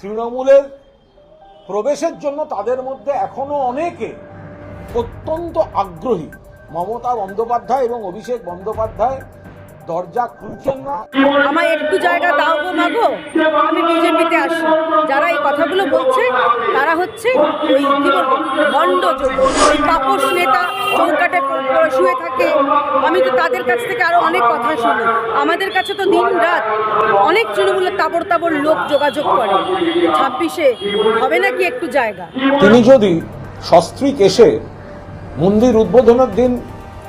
তৃণমূলের প্রবেশের জন্য তাদের মধ্যে এখনও অনেকে অত্যন্ত আগ্রহী। মমতা বন্দ্যোপাধ্যায় এবং অভিষেক বন্দ্যোপাধ্যায় দরজা খুলছেন না। আমার একটু জায়গা দাও গো মাগো আমি বিজেপিতে আসি যারা এই কথাগুলো বলছে তারা হচ্ছে ওই কি বলব, ভণ্ড ওই তাপস নেতা চৌকাটে শুয়ে থাকে। আমি তো তাদের কাছ থেকে আরও অনেক কথা শুনি। আমাদের কাছে তো দিন রাত অনেক তৃণমূলের তাবড় তাবড় লোক যোগাযোগ করে। ছাব্বিশে হবে নাকি একটু জায়গা? তিনি যদি সস্ত্রীক এসে মন্দির উদ্বোধনের দিন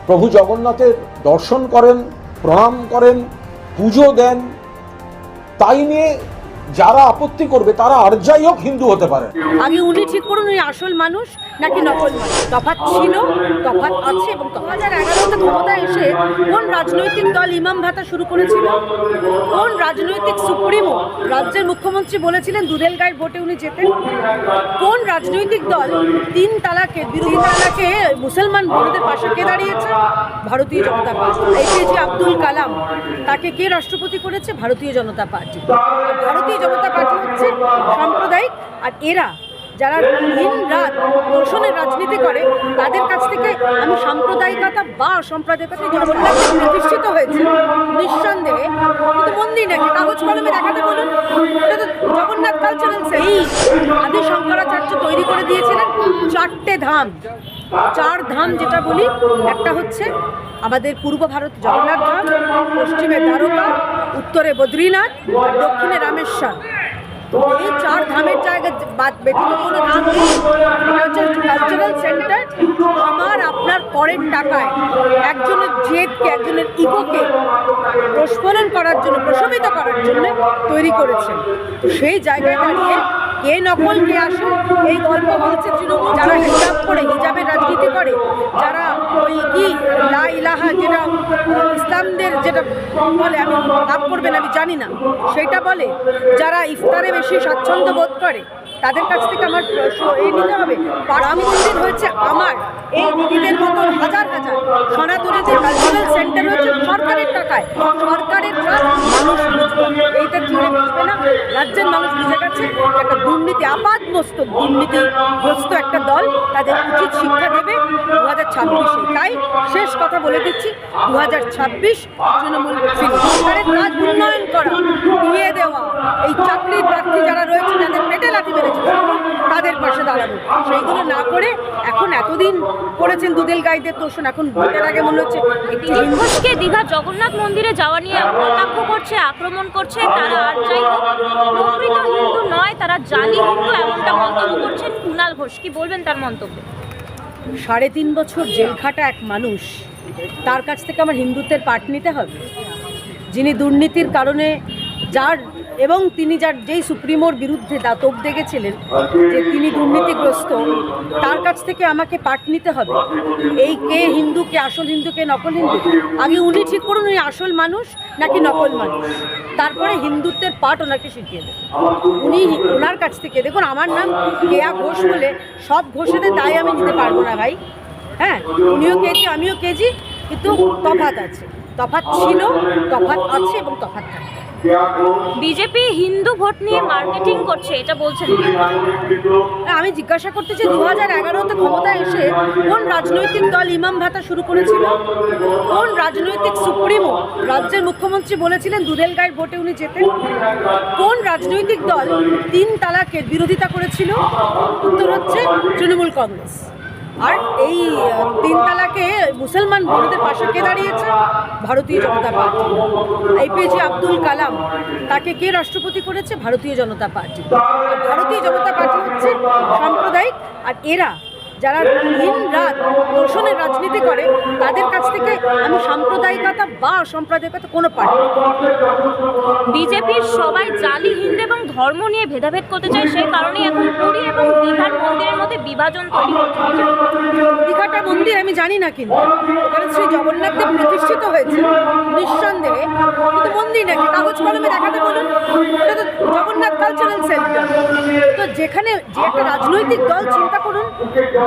প্রভু জগন্নাথের দর্শন করেন, প্রণাম করেন, পুজো দেন, তাই নিয়ে যারা আপত্তি করবে, তারা আর যাই হোক হিন্দু হতে পারে। আগে উনি ঠিক করুন, উনি আসল মানুষ নাকি নকল মানুষ? তফাৎ ছিল, তফাৎ আছে এবং দু হাজার এগারোতে ক্ষমতায় এসে কোন রাজনৈতিক দল ইমাম ভাতা শুরু করেছিল? কোন রাজনৈতিক সুপ্রিমো রাজ্যের মুখ্যমন্ত্রী বলেছিলেন দুধেল গায়ের ভোটে উনি যেতেন কোন রাজনৈতিক দল তিন তালাকে বিরোধী তালাকে মুসলমান বোনদের পাশে কে দাঁড়িয়েছে? ভারতীয় জনতা পার্টি। এপিজে আব্দুল কালাম, তাকে কে রাষ্ট্রপতি করেছে? ভারতীয় জনতা পার্টি। আর ভারতীয় জনতা পার্টি হচ্ছে সাম্প্রদায়িক। আর এরা যারা দিন রাত দর্শনের রাজনীতি করে, তাদের কাছ থেকে আমি সাম্প্রদায়িকতা বা অসাম্প্রদায়িকতা জগন্নাথ প্রতিষ্ঠিত হয়েছে নিঃসন্দেহে। কিন্তু মন্দির নাকি কাগজ কলমে দেখাতে বলুন। এটা তো জগন্নাথ কালচারাল এই আদি শঙ্করাচার্য তৈরি করে দিয়েছিলেন চারটে ধাম। চার ধাম যেটা বলি, একটা হচ্ছে আমাদের পূর্ব ভারত জগন্নাথ ধাম পশ্চিমে দ্বারকা উত্তরে বদ্রীনাথ, দক্ষিণে রামেশ্বর। এই চার ধামের জায়গা বাদ কোনো ধাম নেই হচ্ছে কালচারাল সেন্টার করের টাকায় একজনের জেদকে, একজনের ইগোকে প্রস্ফোরণ করার জন্য, প্রশমিত করার জন্য তৈরি করেছেন। সেই জায়গায় দাঁড়িয়ে কে নকল, কে আসল, এই গল্প বলছে তৃণমূল। যারা হিজাব করে, হিজাবের রাজনীতি করে, যারা ওই কি, লা ইলাহা যেটা ইসলামদের যেটা বলে, আমি লাভ করবেন, আমি জানি না। সেটা বলে, যারা ইফতারে বেশি স্বাচ্ছন্দ্য বোধ করে, তাদের কাছ থেকে আমার এই নিতে হবে। পাড়া মন্দির হচ্ছে আমার এই দিদিদের মতন হাজার হাজার সনাতনী যে কালচারাল সেন্টার হচ্ছে সরকারের টাকায়। সরকারের কাজ মানুষ এইটা জুড়ে বুঝবে না? রাজ্যের মানুষ বুঝে গেছে, একটা দুর্নীতি আপাত মস্তক দুর্নীতিগ্রস্ত একটা দল তাদের উচিত শিক্ষা দেবে দু হাজার ছাব্বিশে। তাই শেষ কথা বলে দিচ্ছি দু হাজার ছাব্বিশ তৃণমূল সরকারের কাজ উন্নয়ন করা, দিয়ে দেওয়া। এই চাকরির প্রার্থী যারা রয়েছে, যাদের পেটে লাথি মেরেছে, তাদের পাশে দাঁড়াবো সেইগুলো না করে এতদিন করেছেন দুদিল গাইদের তোষণ এখন ভোটের আগে মনে হচ্ছে ঘোষকে দীঘা জগন্নাথ মন্দিরে যাওয়া নিয়ে কটাক্ষ করছে আক্রমণ করছে তারা আর যাই প্রকৃত হিন্দু নয় তারা জালি হিন্দু এমনটা মন্তব্য করছেন কুণাল ঘোষ। কি বলবেন তার মন্তব্যে? সাড়ে তিন বছর জেল খাটা এক মানুষ তার কাছ থেকে আমার হিন্দুত্বের পাঠ নিতে হবে। যিনি দুর্নীতির কারণে যার এবং তিনি যার যেই সুপ্রিমোর বিরুদ্ধে দাতব দেখেছিলেন যে তিনি দুর্নীতিগ্রস্ত, তার কাছ থেকে আমাকে পাঠ নিতে হবে। এই কে হিন্দু, কে আসল হিন্দু, কে নকল হিন্দু? আগে উনি ঠিক করুন, উনি আসল মানুষ নাকি নকল মানুষ? তারপরে হিন্দুত্বের পাঠ ওনাকে শিখিয়ে দেবে। উনি ওনার কাছ থেকে, দেখুন আমার নাম কেয়া ঘোষ বলে সব ঘোষেদের দায় আমি নিতে পারব না ভাই। হ্যাঁ উনিও কেজি আমিও কেজি, কিন্তু তফাত আছে। তফাত ছিল তফাত আছে এবং তফাত থাকবে। বিজেপি হিন্দু ভোট নিয়ে মার্কেটিং করছে, এটা বলছেন আমি জিজ্ঞাসা করতে চাই দু হাজার এগারোতে ক্ষমতায় এসে কোন রাজনৈতিক দল ইমাম ভাতা শুরু করেছিল? কোন রাজনৈতিক সুপ্রিমো, রাজ্যের মুখ্যমন্ত্রী বলেছিলেন দুধেল গায়ের ভোটে উনি যেতেন? কোন রাজনৈতিক দল তিন তালাকের বিরোধিতা করেছিল? উত্তর হচ্ছে তৃণমূল কংগ্রেস। আর এই তিনতলাকে তিন তালাকে মুসলমান বোনদের পাশে কে দাঁড়িয়েছে? ভারতীয় জনতা পার্টি। এপিজে আব্দুল কালাম, তাকে কে রাষ্ট্রপতি করেছে? ভারতীয় জনতা পার্টি। ভারতীয় জনতা পার্টি হচ্ছে সাম্প্রদায়িক, আর এরা যারা দিন রাত দর্শনের রাজনীতি করে তাদের কাছ থেকে আমি সাম্প্রদায়িকতা বা অসাম্প্রদায়িকতা কোনো পার্টি বিজেপির সবাই জালি হিন্দু এবং ধর্ম নিয়ে ভেদাভেদ করতে চায় সেই কারণেই এখন পুরী এবং দীঘার মন্দিরের মধ্যে বিভাজন তৈরি বিজেপি। দীঘাটা মন্দির আমি জানি না কিন্তু ওখানে শ্রী জগন্নাথদেব প্রতিষ্ঠিত হয়েছে নিঃসন্দেহে কিন্তু মন্দির নাকি? কাগজ কলমে দেখাতে বলুন এটা তো জগন্নাথ কালচারাল সেন্টার তো যেখানে যে একটা রাজনৈতিক দল চিন্তা করুন।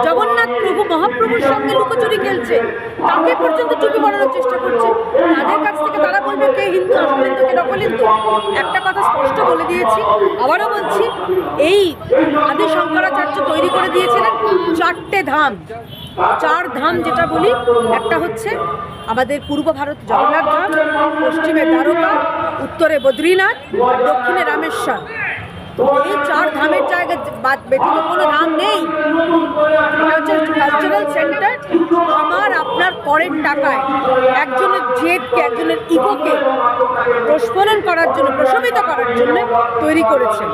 জগন্নাথ প্রভু, মহাপ্রভুর সঙ্গে লুকোচুরি খেলছে। তাকে পর্যন্ত টুপি পড়ানোর চেষ্টা করছে। তাদের কাছ থেকে তারা বলবে, কে হিন্দু আসল কে নকল একটা কথা স্পষ্ট বলে দিয়েছি। আবারও বলছি, এই আদি শঙ্করাচার্য তৈরি করে দিয়েছিলেন চারটে ধাম। চার ধাম যেটা বলি, একটা হচ্ছে আমাদের পূর্ব ভারত জগন্নাথ ধাম, পশ্চিমে দ্বারকা, উত্তরে বদ্রীনাথ, দক্ষিণে রামেশ্বর। এই চার ধামের জায়গা বাদ ব্যতীত কোনো ধাম নেই। সেন্টার আমার, আপনার করের টাকায়। একজনের জেদকে, একজনের ইগোকে প্রস্ফোরণ করার জন্য, প্রশমিত করার জন্য তৈরি করেছেন।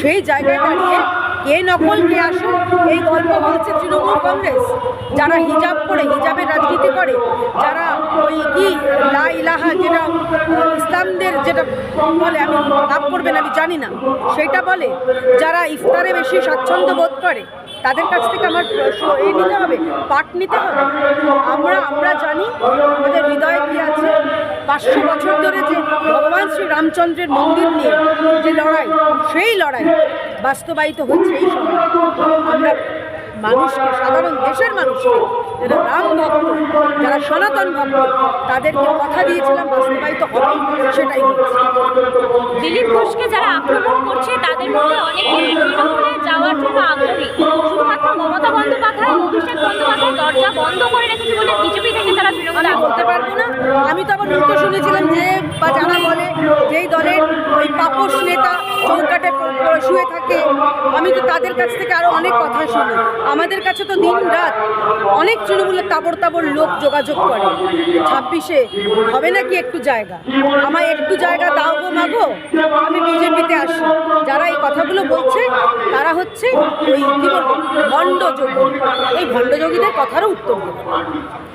সেই জায়গায় দাঁড়িয়ে কে নকল কে আসল এই গল্প বলছে তৃণমূল কংগ্রেস। যারা হিজাব করে, হিজাবের রাজনীতি করে, যারা ওই কি, লা ইলাহা যেটা, ইসলামদের যেটা বলে, আমি লাভ করবেন, আমি জানি না। সেটা বলে, যারা ইফতারে বেশি স্বাচ্ছন্দ্য বোধ করে, তাদের কাছ থেকে আমার এই নিতে হবে, পাঠ নিতে হবে। আমরা আমরা জানি, আমাদের হৃদয়ে কি আছে? পাঁচশো বছর ধরে যে ভগবান শ্রী রামচন্দ্রের মন্দির নিয়ে যে লড়াই, সেই লড়াই বাস্তবায়িত হচ্ছে এই সময়। আমরা মানুষকে সাধারণ দেশের মানুষকে যারা রাম ভক্ত যারা সনাতন ভক্ত তাদেরকে কথা দিয়েছিলাম বাস্তবায়িত হবে সেটাই হচ্ছে। দিলীপ ঘোষকে যারা আক্রমণ করছে তাদের মধ্যে অনেকে তৃণমূলে যাওয়ার জন্য আগ্রহী। শুধুমাত্র মমতা বন্দ্যোপাধ্যায় অভিষেক বন্দ্যোপাধ্যায় দরজা বন্ধ করে রেখেছে বলে বিজেপি থেকে তারা তৃণমূলে বলতে পারব না। আমি তো আবার উল্টো শুনেছিলাম যে বা যারা বলে যেই দলের ওই পাপস প- শুয়ে থাকে। আমি তো তাদের কাছ থেকে আরও অনেক কথা শুনি। আমাদের কাছে তো দিন রাত অনেক তৃণমূলের তাবড় তাবড় লোক যোগাযোগ করে। ছাব্বিশে হবে নাকি একটু জায়গা? আমায় একটু জায়গা দাও গো মাগো আমি বিজেপিতে আসি। যারা এই কথাগুলো বলছে, তারা হচ্ছে ওই কি বলব ভণ্ড এই ভণ্ড যোগীদের কথারও উত্তর দেবে।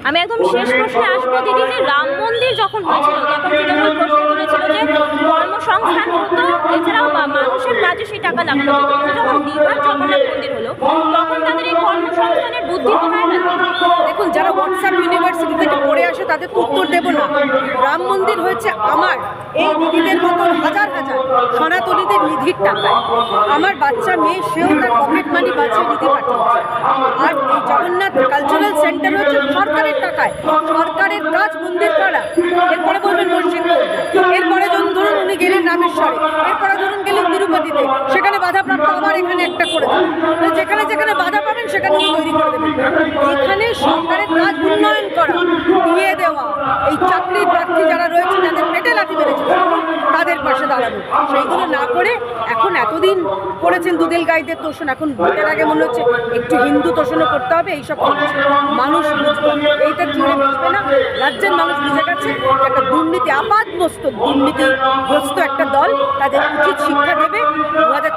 আমি একদম শেষ প্রশ্নে আসব দিদি, যে রাম মন্দির যখন হয়েছিল তখন তৃণমূল প্রশ্ন করেছিল যে কর্মসংস্থান এছাড়াও মানুষের কাজে সেই টাকা লাগানো যখন জগন্নাথ মন্দির হলো, তখন তাদের এই কর্মসংস্থানের বুদ্ধি দেখুন, যারা হোয়াটসঅ্যাপ ইউনিভার্সিটি থেকে পড়ে আসে, তাদের উত্তর দেব না। রাম মন্দির হয়েছে আমার, এই দিদিদের মতন হাজার হাজার সনাতনীদের নিধির টাকায়। আমার বাচ্চা মেয়ে, সেও তার পকেট মানি বাঁচিয়ে নিধি পাঠিয়েছে আর এই জগন্নাথ কালচারাল সেন্টার হচ্ছে সরকারের টাকায়। সরকারের কাজ মন্দির করা। এরপরে বলবেন মসজিদ এরপরে যখন ধরুন উনি গেলেন রামেশ্বরে। এরপরে ধরুন গেলেন তিরুপতিতে। সেখানে বাধাপ্রাপ্ত আবার এখানে একটা করে দেবেন। যেখানে যেখানে বাধা পাবেন, সেখানে তৈরি করে দেবেন। এখানে সরকারের কাজ উন্নয়ন করা, দিয়ে দেওয়া, এই চাকরি সেইগুলো না করে এখন এতদিন করেছেন দুদেল গাইদের তোষণ, এখন ভোটের আগে মনে হচ্ছে একটু হিন্দু তোষণও করতে হবে, এইসব মানুষ এইটা জুড়ে বুঝবে না? রাজ্যের মানুষ বুঝে গেছে একটা দুর্নীতি আপাত মস্তক দুর্নীতিগ্রস্ত একটা দল তাদের উচিত শিক্ষা দেবে দু হাজার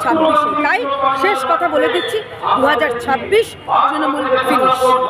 তাই শেষ কথা বলে দিচ্ছি দু হাজার ছাব্বিশ তৃণমূল